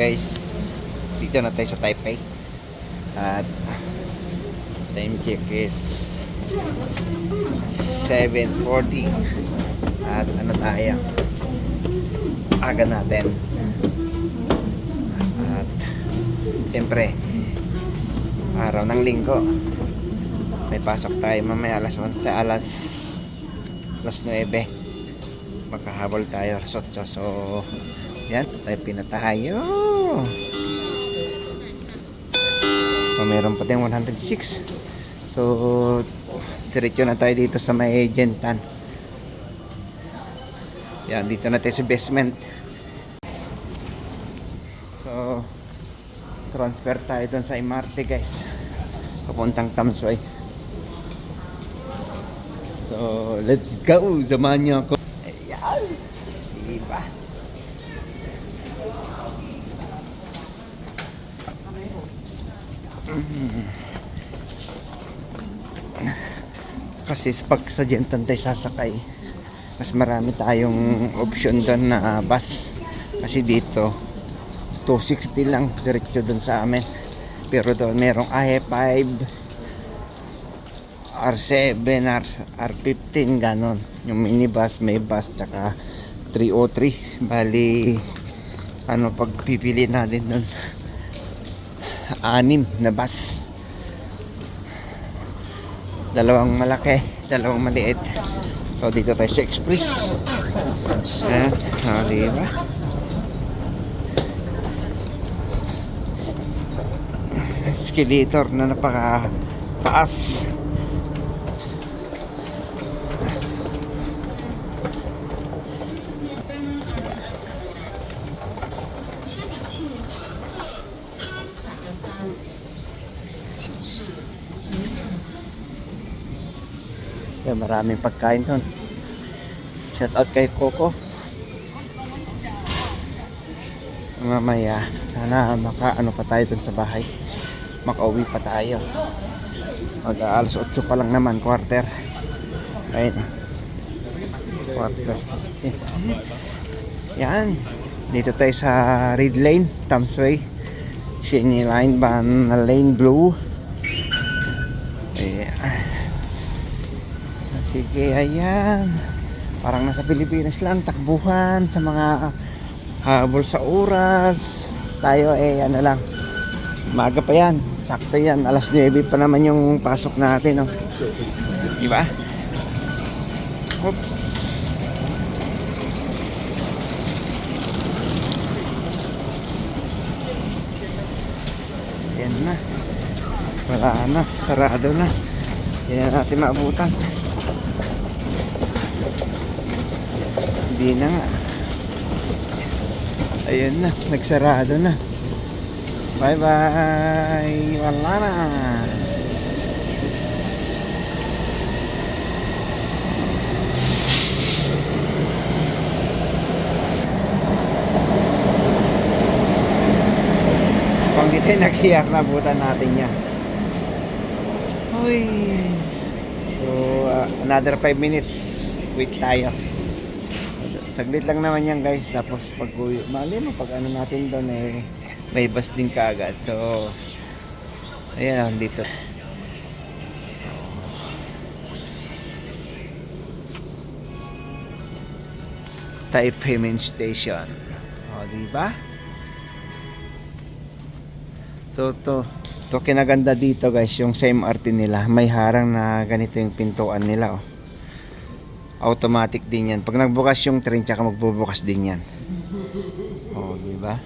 guys, dito na tayo sa Taipei. At time check is 7.40 At ano tayo? Aga natin. At siyempre, araw ng linggo. May pasok tayo mamaya alas 11 alas alas 9. Magkahabol tayo alas 8. So, yan, tayo pina tayo. So, meron pa tayong 106. So, diretso na tayo dito sa may Gentan. Yan, dito na tayo sa basement. So, transfer tayo doon sa Imarte guys. Papuntang Tamsway. So, let's go! Samahan niyo ako. Ayan! Diba? Kasi pag sa Gentan tayo sasakay, mas marami tayong option doon na bus. Kasi dito, 260 lang diretso doon sa amin. Pero doon merong I5, R7, R, R15, ganon. Yung minibus, may bus, tsaka 303. Bali, ano pagpipili natin doon? Anim na bus. Dalawang malaki, dalawang maliit. So dito tayo sa Express. Eh, oh, di ba? Escalator na napaka taas. Yan, maraming pagkain doon. Shout out kay Coco. Mamaya, sana maka ano pa tayo doon sa bahay. Makauwi pa tayo. Mag alas 8 pa lang naman, quarter. Ayun. Quarter. Eh. Yan. Dito tayo sa Red Lane, Tamsway. Shinny Line ba na lane blue. Sige, ayan. Parang nasa Pilipinas lang, takbuhan sa mga habol sa oras. Tayo eh, ano lang. Maga pa yan. Sakto yan. Alas 9 pa naman yung pasok natin. Oh. Di ba? Oops. Yan na. Wala na. Sarado na. Hindi na natin maabutan. Hindi na nga. Ayun na. Nagsarado na. Bye bye. Wala na. Kung di tayo nag-CR, nabutan natin yan. Uy. So, uh, another 5 minutes. Wait tayo. Saglit lang naman yan guys. Tapos pag mali mo pag ano natin doon eh, may bus din kaagad. So, ayan dito. Taipei Main Station. O, di ba? So to to kinaganda dito guys yung same MRT nila may harang na ganito yung pintuan nila oh. Automatic din yan. Pag nagbukas yung train tsaka magbubukas din yan. Oh, di ba?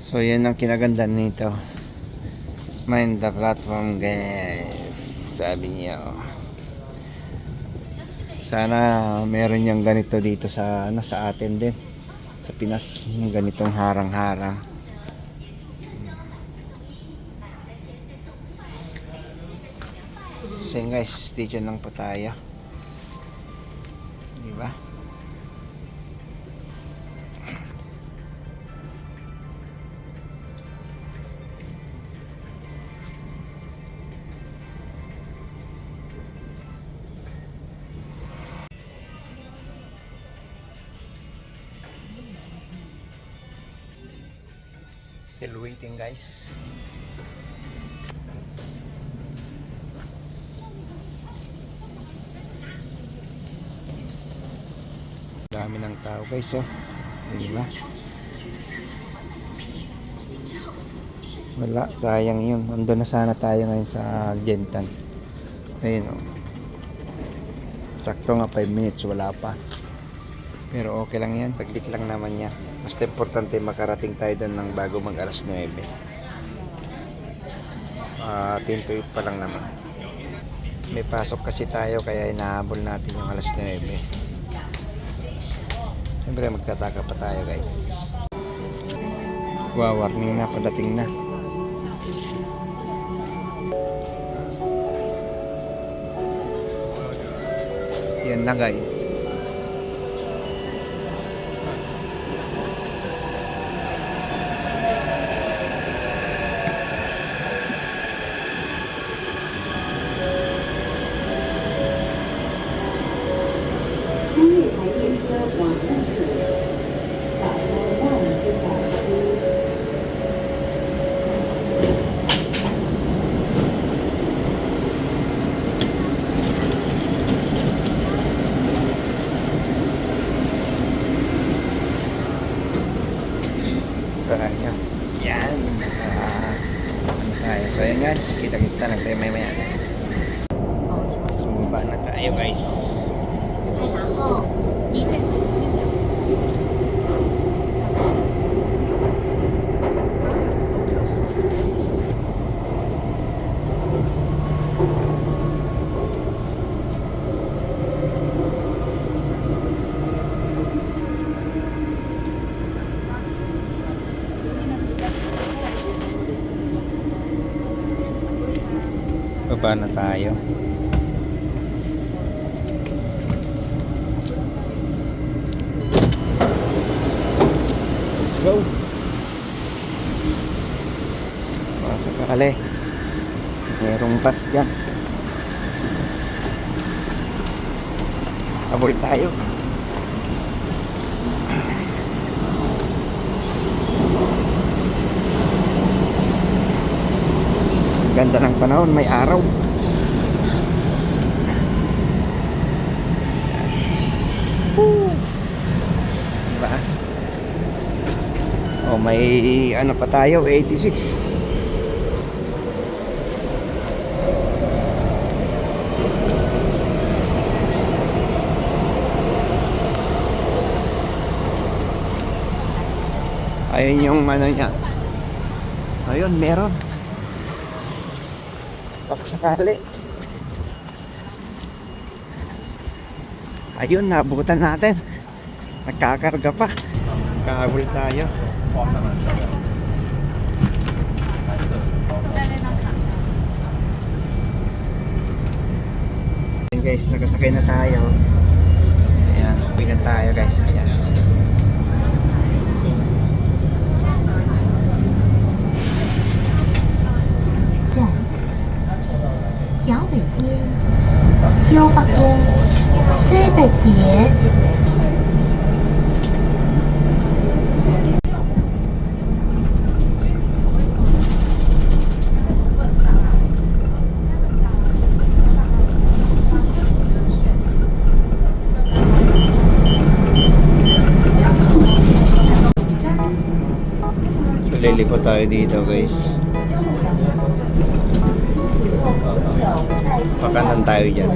So yan ang kinaganda nito. Mind the platform guys. Sabi niya oh. Sana meron yung ganito dito sa ano sa atin din. Sa Pinas, yung ganitong harang-harang. So guys, station lang po tayo. Still waiting guys. Dami ng tao guys oh. Di ba? Wala, sayang yun. Ando na sana tayo ngayon sa Gentan. Ayun oh. Sakto nga 5 minutes, wala pa. Pero okay lang yan, paglit lang naman yan. Basta importante makarating tayo doon ng bago mag alas 9. Ah, 10 to 8 pa lang naman. May pasok kasi tayo kaya inahabol natin yung alas 9. Siyempre magtataka pa tayo guys. Wow, warning na, padating na. Yan na guys. Baba na tayo. Let's go. Pasok ka kali. Merong bus dyan. Abol tayo. Ganda ng panahon, may araw. Woo! Diba? Oh, may ano pa tayo, 86. Ayun yung ano niya. Ayun, meron. Sakali. Ayun, nabutan natin. Nagkakarga pa. Kahabol tayo. Ayan guys, nakasakay na tayo. Ayan, uwi na tayo guys. Ayan. 桥北街、优北街、追北街。 So, liliko tayo dito guys. Pakanan tayo dyan.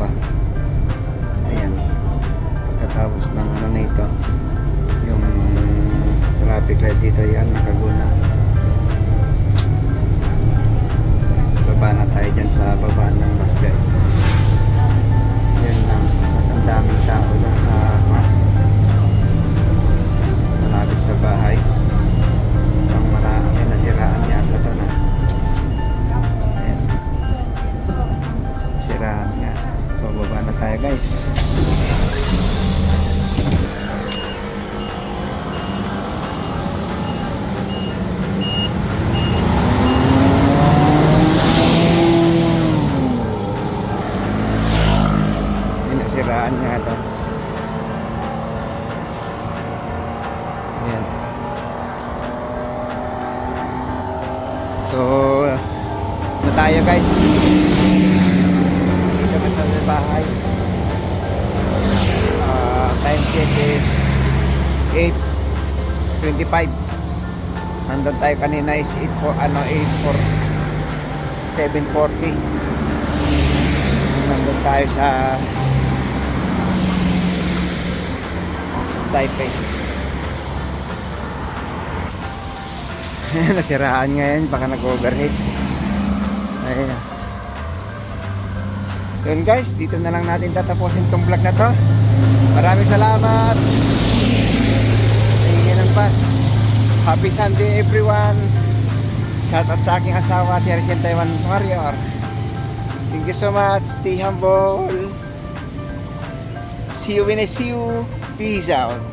Bumaba. Ayan. Pagkatapos ng ano na ito, yung traffic light dito, yan, nakaguna. Baba na tayo dyan sa baba ng bus guys. Yan lang. At ang daming tao doon sa ma malapit sa bahay. Ang marami nasiraan yata ito tayo guys. Nasiraan nga ito. Ayan. So, na tayo guys. Na sa bahay. Time check is 8.25. Nandun tayo kanina is 8 po, ano, 8 for 7.40. Nandun tayo sa Taipei. Nasiraan ngayon, baka nag-overheat. Ayun. Yun guys, dito na lang natin tatapusin tong vlog na to. Maraming salamat. Tingin ng bus. Happy Sunday everyone. Shout out sa aking asawa, si Arjen Taiwan Warrior. Thank you so much. Stay humble. See you when I see you. Peace out.